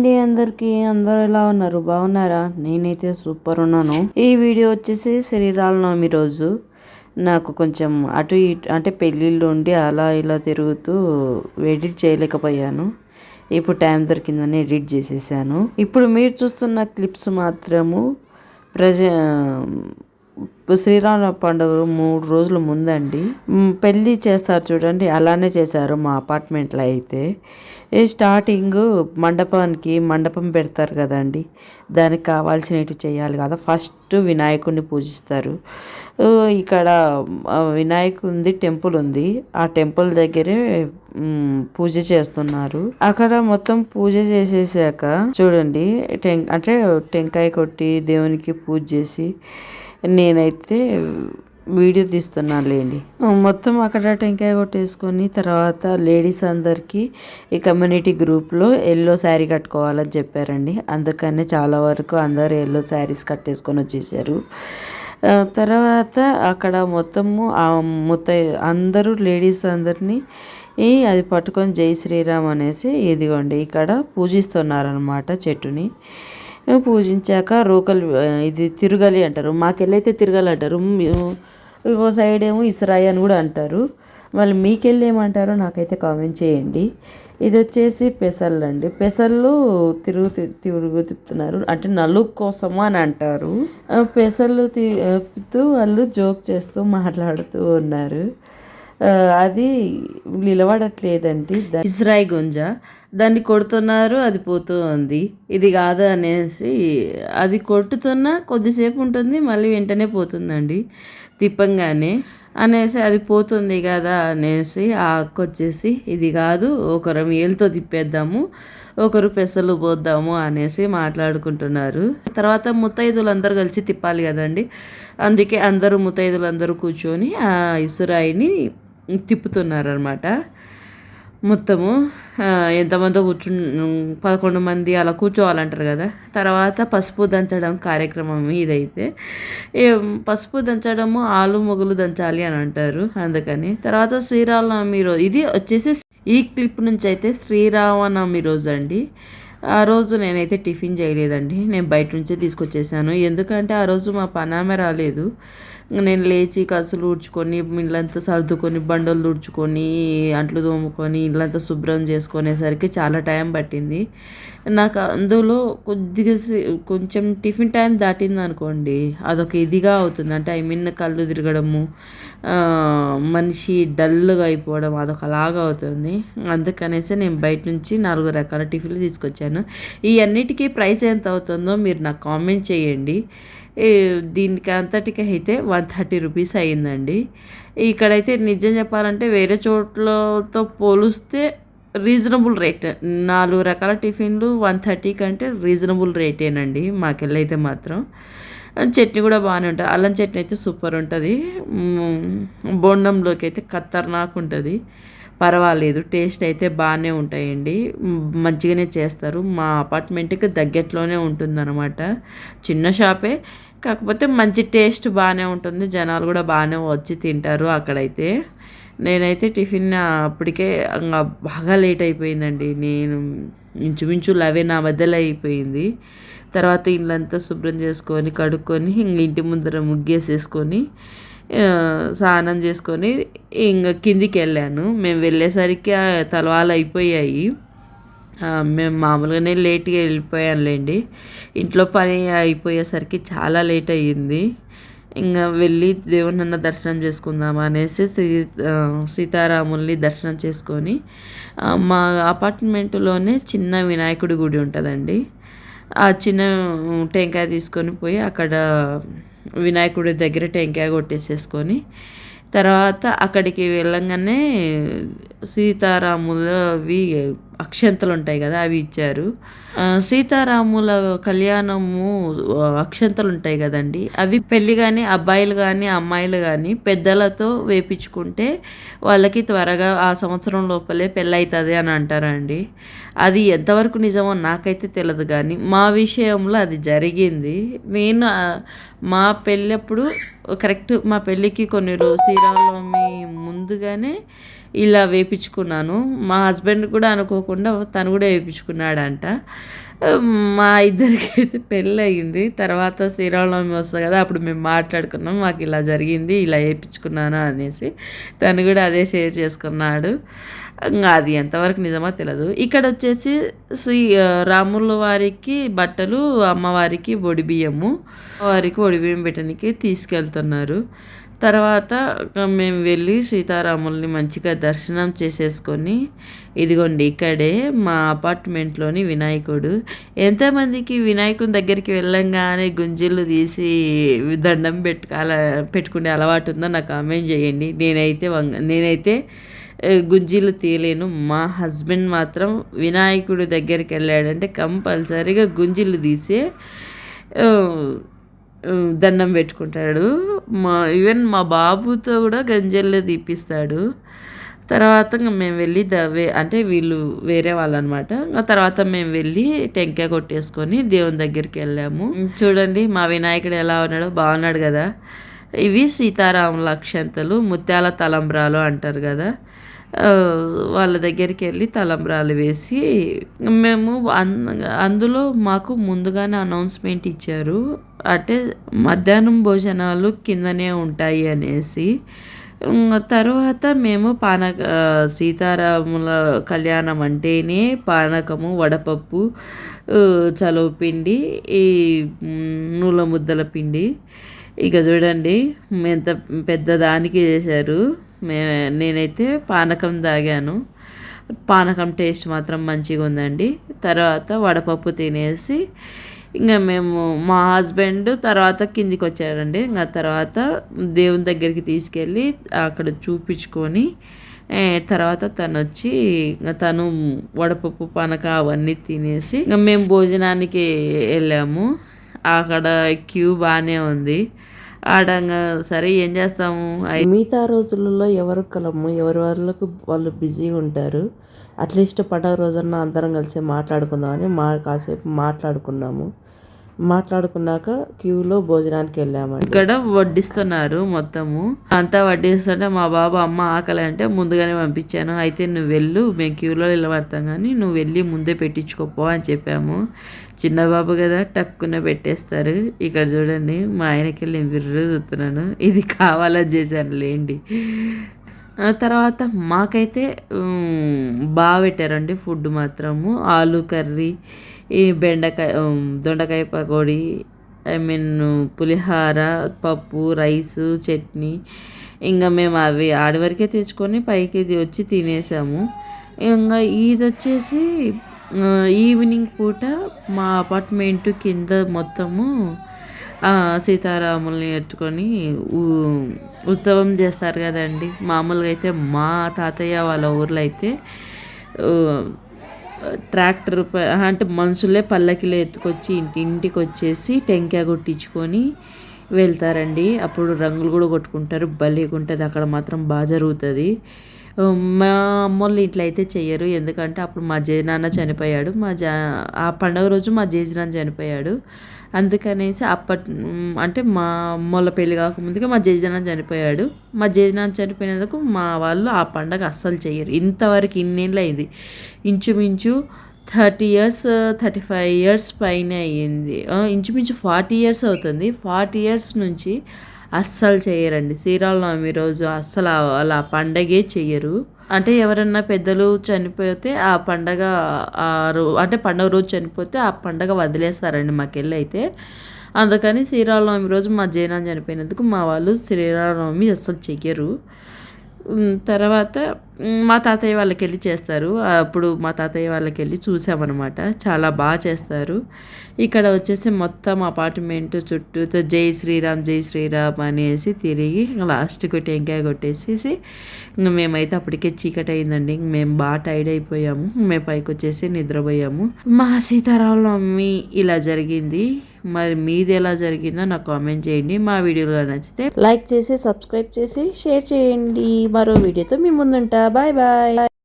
అండి అందరికి అందరూ ఎలా ఉన్నారు? బాగున్నారా? నేనైతే సూపర్ ఉన్నాను. ఈ వీడియో వచ్చేసి శ్రీరామనవమి రోజు. నాకు కొంచెం అటు ఇటు అంటే పెళ్ళిళ్ళు ఉండి అలా ఇలా తిరుగుతూ ఎడిట్ చేయలేకపోయాను. ఇప్పుడు టైం దొరికిందని ఎడిట్ చేసేసాను. ఇప్పుడు మీరు చూస్తున్న క్లిప్స్ మాత్రము ప్రజ శ్రీరామ పండుగ మూడు రోజుల ముందండి. పెళ్ళి చేస్తారు చూడండి అలానే చేశారు మా అపార్ట్మెంట్లో అయితే. ఈ స్టార్టింగ్ మండపానికి మండపం పెడతారు కదండి దానికి కావాల్సినవి చేయాలి కదా. ఫస్ట్ వినాయకుడిని పూజిస్తారు. ఇక్కడ వినాయకుడి టెంపుల్ ఉంది. ఆ టెంపుల్ దగ్గరే పూజ చేస్తున్నారు. అక్కడ మొత్తం పూజ చేసేసాక చూడండి టెం అంటే టెంకాయ కొట్టి దేవునికి పూజ చేసి నేనైతే వీడియో తీస్తున్నాను లేండి మొత్తం అక్కడ టెంకాయ కొట్టేసుకొని తర్వాత లేడీస్ అందరికీ ఈ కమ్యూనిటీ గ్రూప్లో ఎల్లో శారీ కట్టుకోవాలని చెప్పారండి. అందుకనే చాలా వరకు అందరు ఎల్లో శారీస్ కట్టేసుకొని వచ్చేసారు. తర్వాత అక్కడ మొత్తము ఆ ముత్త అందరూ లేడీస్ అందరినీ అది పట్టుకొని జై శ్రీరామ్ అనేసి ఇదిగోండి ఇక్కడ పూజిస్తున్నారనమాట చెట్టుని. పూజించాక రోకలు ఇది తిరగలి అంటారు. మాకెళ్ళైతే తిరగలి అంటారు. ఇంకో సైడ్ ఏమో ఇసరాయి అని కూడా అంటారు. మళ్ళీ మీకెళ్ళి ఏమంటారో నాకైతే కామెంట్ చేయండి. ఇది వచ్చేసి పెసళ్ళు అండి. పెసళ్ళు తిరుగు తి- తిరుగు తిప్పుతున్నారు. అంటే నలుగు కోసం అని అంటారు. పెసళ్ళు తిప్పుతూ వాళ్ళు జోక్ చేస్తూ మాట్లాడుతూ ఉన్నారు. అది నిలబడట్లేదండి. దా- ఇస్రాయి గుంజ. దాన్ని కొడుతున్నారు అది పోతూ ఉంది. ఇది కాదు అనేసి అది కొట్టుతున్నా కొద్దిసేపు ఉంటుంది మళ్ళీ వెంటనే పోతుందండి. తిప్పంగానే అనేసి అది పోతుంది కదా అనేసి ఆ అక్క వచ్చేసి ఇది కాదు ఒకరం ఏళ్ళతో తిప్పేద్దాము ఒకరు పెసలు పోద్దాము అనేసి మాట్లాడుకుంటున్నారు. తర్వాత ముత్తైదులు అందరూ కలిసి తిప్పాలి కదండి. అందుకే అందరూ ముత్తైదులు అందరూ కూర్చొని ఆ ఇసురాయిని తిప్పుతున్నారనమాట మొత్తము ఎంతమందో కూర్చు పదకొండు మంది అలా కూర్చోవాలంటారు కదా. తర్వాత పసుపు దంచడం కార్యక్రమం ఇదైతే. పసుపు దంచడము ఆలు మొగులు దంచాలి అని అంటారు అందుకని. తర్వాత శ్రీరామనవమి రోజు ఇది వచ్చేసి ఈ క్లిప్ నుంచి అయితే శ్రీరామనవమి రోజు అండి. ఆ రోజు నేనైతే టిఫిన్ చేయలేదండి. నేను బయట నుంచే తీసుకొచ్చేసాను. ఎందుకంటే ఆ రోజు మా పనామె రాలేదు. నేను లేచి కసులు ఊడ్చుకొని ఇల్లంతా సర్దుకొని బండలు తుడుచుకొని అంట్లు తోముకొని ఇల్లంతా శుభ్రం చేసుకునేసరికి చాలా టైం పట్టింది. నాకు అందులో కొద్దిగా కొంచెం టిఫిన్ టైం దాటింది అనుకోండి. అదొక ఇదిగా అవుతుంది. అంటే ఐ మీన్ కళ్ళు తిరగడము మనిషి డల్గా అయిపోవడం అదొక అలాగా అవుతుంది. అందుకనేసి నేను బయట నుంచి నాలుగు రకాల టిఫిన్లు తీసుకొచ్చాను. ఈ అన్నిటికీ ప్రైస్ ఎంత అవుతుందో మీరు నాకు కామెంట్ చేయండి. దీనికి అంతటికి అయితే వన్ థర్టీ రూపీస్ అయ్యిందండి. ఇక్కడైతే నిజం చెప్పాలంటే వేరే చోట్లతో పోలిస్తే రీజనబుల్ రేట్. నాలుగు రకాల టిఫిన్లు వన్ థర్టీ కంటే రీజనబుల్ రేటేనండి మాకెళ్ళైతే మాత్రం. చట్నీ కూడా బాగానే ఉంటుంది. అల్లం చట్నీ అయితే సూపర్ ఉంటుంది. బొండంలోకి బోండంలోకి అయితే ఖతర్నాక్ ఉంటుంది. పర్వాలేదు టేస్ట్ అయితే బాగానే ఉంటాయండి. మంచిగానే చేస్తారు. మా అపార్ట్మెంట్కి దగ్గరలోనే ఉంటుందన్నమాట. చిన్న షాపే. కాకపోతే మంచి టేస్ట్ బాగానే ఉంటుంది. జనాలు కూడా బాగానే వచ్చి తింటారు అక్కడైతే. నేనైతే టిఫిన్ అప్పటికే ఇంకా బాగా లేట్ అయిపోయిందండి. నేను ఇంచుమించు లెవెన్ నా మధ్యలో అయిపోయింది. తర్వాత ఇల్లంతా శుభ్రం చేసుకొని కడుక్కొని ఇంక ఇంటి ముందర ముగ్గేసేసుకొని స్నానం చేసుకొని ఇంకా కిందికి వెళ్ళాను మేము వెళ్ళేసరికి తలవాలు అయిపోయాయి. మేము మామూలుగానే లేట్గా వెళ్ళిపోయానులేండి. ఇంట్లో పని అయిపోయేసరికి చాలా లేట్ అయ్యింది. ఇంకా వెళ్ళి దేవుని దర్శనం చేసుకుందాం అనేసి సీ సీతారాముల్ని దర్శనం చేసుకొని మా అపార్ట్మెంట్లోనే చిన్న వినాయకుడి గుడి ఉంటుందండి. ఆ చిన్న టెంకాయ తీసుకొని పోయి అక్కడ వినాయకుడి దగ్గర టెంకాయ కొట్టేసేసుకొని తర్వాత అక్కడికి వెళ్ళంగానే సీతారాములవి అక్షంతలు ఉంటాయి కదా అవి ఇచ్చారు. సీతారాముల కళ్యాణము అక్షంతలు ఉంటాయి కదండి. అవి పెళ్ళి కానీ అబ్బాయిలు కానీ అమ్మాయిలు కానీ పెద్దలతో వేపించుకుంటే వాళ్ళకి త్వరగా ఆ సంవత్సరం లోపలే పెళ్ళవుతుంది అని అంటారండి అది ఎంతవరకు నిజమో నాకైతే తెలియదు కానీ మా విషయంలో అది జరిగింది. నేను మా పెళ్ళప్పుడు కరెక్ట్ మా పెళ్ళికి కొన్ని రోజు శ్రీరామనవమి ముందుగానే ఇలా వేపించుకున్నాను. మా హస్బెండ్ కూడా అనుకోకుండా తను కూడా వేయించుకున్నాడంట మా ఇద్దరికి అయితే పెళ్ళి అయింది తర్వాత శ్రీరామనవమి వస్తుంది కదా అప్పుడు మేము మాట్లాడుకున్నాం. మాకు ఇలా జరిగింది ఇలా వేయించుకున్నాను అనేసి తను కూడా అదే షేర్ చేసుకున్నాడు. అది ఎంతవరకు నిజమో తెలియదు ఇక్కడ వచ్చేసి శ్రీ రాముల వారికి బట్టలు అమ్మవారికి ఒడి బియ్యము వారికి ఒడిబియ్యం పెట్టడానికి తీసుకెళ్తున్నారు. తర్వాత మేము వెళ్ళి సీతారాముల్ని మంచిగా దర్శనం చేసేసుకొని ఇదిగోండి ఇక్కడే మా అపార్ట్మెంట్లోని వినాయకుడు. ఎంతమందికి వినాయకుని దగ్గరికి వెళ్ళంగానే గుంజిళ్ళు తీసి దండం పెట్టుకాల పెట్టుకునే అలవాటు ఉందో నాకు కామెంట్ చేయండి. నేనైతే వంగ నేనైతే గుంజీలు తీయలేను. మా హస్బెండ్ మాత్రం వినాయకుడు దగ్గరికి వెళ్ళాడంటే కంపల్సరీగా గుంజీలు తీసే దండం పెట్టుకుంటాడు. మా ఈవెన్ మా బాబుతో కూడా గంజల్లో తీపిస్తాడు. తర్వాత మేము వెళ్ళి దవే అంటే వీళ్ళు వేరే వాళ్ళు అనమాట తర్వాత మేము వెళ్ళి టెంకాయ కొట్టేసుకొని దేవుని దగ్గరికి వెళ్ళాము. చూడండి మా వినాయకుడు ఎలా ఉన్నాడో బాగున్నాడు కదా. ఇవి సీతారాముల లక్షంతలు ముత్యాల తలంబ్రాలు అంటారు కదా. వాళ్ళ దగ్గరికి వెళ్ళి తలంబ్రాలు వేసి మేము అందులో మాకు ముందుగానే అనౌన్స్మెంట్ ఇచ్చారు. అంటే మధ్యాహ్నం భోజనాలు కిందనే ఉంటాయి అనేసి. తర్వాత మేము పానక సీతారాముల కళ్యాణం అంటేనే పానకము వడపప్పు చలువపిండి ఈ నూల ముద్దల పిండి. ఇక చూడండి ఎంత పెద్ద దానికి చేశారు. మే నేనైతే పానకం తాగాను. పానకం టేస్ట్ మాత్రం మంచిగా ఉందండి. తర్వాత వడపప్పు తినేసి ఇంకా మేము మా హస్బెండ్ తర్వాత కిందికి వచ్చారండి ఇంకా తర్వాత దేవుని దగ్గరికి తీసుకెళ్ళి అక్కడ చూపించుకొని తర్వాత తను వచ్చి తను వడపప్పు పనక అవన్నీ తినేసి ఇంకా మేము భోజనానికి వెళ్ళాము. అక్కడ క్యూ బాగానే ఉంది. ఆడంగా సరే ఏం చేస్తాము? మిగతా రోజులలో ఎవరు కలము ఎవరి వాళ్ళకు వాళ్ళు బిజీగా ఉంటారు. అట్లీస్ట్ పడవ రోజున అందరం కలిసి మాట్లాడుకుందామని మా కాసేపు మాట్లాడుకున్నాము. మాట్లాడుకున్నాక క్యూలో భోజనానికి వెళ్ళామండి. ఇక్కడ వడ్డిస్తున్నారు మొత్తము. అంతా వడ్డిస్తుంటే మా బాబు అమ్మ ఆకలి అంటే ముందుగానే పంపించాను. అయితే నువ్వు వెళ్ళు మేము క్యూలో నిలబడతాం కానీ నువ్వు వెళ్ళి ముందే పెట్టించుకోపో అని చెప్పాము. చిన్న బాబు కదా టక్కున పెట్టేస్తారు. ఇక్కడ చూడండి మా ఆయనకి వెళ్ళి విర్రు చూస్తున్నాను. ఇది కావాలని చేశాను లేండి. తర్వాత మాకైతే బాగా పెట్టారండి ఫుడ్ మాత్రము. ఆలు కర్రీ ఈ బెండకాయ దొండకాయ పకోడీ ఐ మీన్ పులిహార పప్పు రైసు చట్నీ ఇంకా మేము అవి ఆడి వరకే తెచ్చుకొని పైకి వచ్చి తినేసాము. ఇంకా ఇది వచ్చేసి ఈవినింగ్ పూట మా అపార్ట్మెంట్ కింద మొత్తము సీతారాముల్ని ఎత్తుకొని ఉత్సవం చేస్తారు కదండి. మామూలుగా అయితే మా తాతయ్య వాళ్ళ ఊర్లో అయితే ట్రాక్టర్ అంటే మనుషులే పల్లకిలో ఎత్తుకొచ్చి ఇంటి ఇంటికి వచ్చేసి టెంకాయ కొట్టించుకొని వెళ్తారండి. అప్పుడు రంగులు కూడా కొట్టుకుంటారు. భలేగుంటుంది. అక్కడ మాత్రం బాగా జరుగుతుంది. మా అమ్మోళ్ళు ఇట్లా అయితే చెయ్యరు. ఎందుకంటే అప్పుడు మా జయనాన్న చనిపోయాడు. మా జా ఆ పండగ రోజు మా జయజనాన్న చనిపోయాడు. అందుకనేసి అప్పటి అంటే మా అమ్మోళ్ళ పెళ్ళి కాకముందుగా మా జయజనాన్న చనిపోయాడు. మా జయజనాన్న చనిపోయినందుకు మా వాళ్ళు ఆ పండగ అస్సలు చెయ్యరు. ఇంతవరకు ఇన్నేళ్ళు అయింది. ఇంచుమించు thirty years thirty five years పైన అయ్యింది. ఇంచుమించు ఫార్టీ ఇయర్స్ అవుతుంది. ఫార్టీ ఇయర్స్ నుంచి అస్సలు చేయరండి. శ్రీరామనవమి రోజు అస్సలు అలా పండగే చెయ్యరు. అంటే ఎవరన్నా పెద్దలు చనిపోతే ఆ పండగ ఆ అంటే పండగ రోజు చనిపోతే ఆ పండగ వదిలేస్తారండి మాకెళ్ళి అయితే. అందుకని శ్రీరామనవమి రోజు మా జైనా చనిపోయినందుకు మా వాళ్ళు శ్రీరామనవమి అస్సలు చెయ్యరు. తర్వాత మా తాతయ్య వాళ్ళకి వెళ్ళి చేస్తారు. అప్పుడు మా తాతయ్య వాళ్ళకి వెళ్ళి చూసామన్నమాట. చాలా బాగా చేస్తారు. ఇక్కడ వచ్చేసి మొత్తం అపార్ట్మెంట్ చుట్టూతో జై శ్రీరామ్ జై శ్రీరామ్ అనేసి తిరిగి లాస్ట్కి టెంకాయ కొట్టేసేసి మేమైతే అప్పటికే చీకటి అయిందండి మేము బాగా టైడ్ అయిపోయాము. మేము పైకి వచ్చేసి నిద్రపోయాము. మా సీతారామనవమి ఇలా జరిగింది. మరి మీది ఎలా జరిగిందో నాకు కామెంట్ చేయండి. మా వీడియోలో నచ్చితే లైక్ చేసి సబ్స్క్రైబ్ చేసి షేర్ చేయండి. మరో వీడియోతో మీ ముందుంటా. Bye bye.